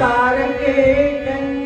தாரங்கே கண்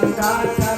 Santa.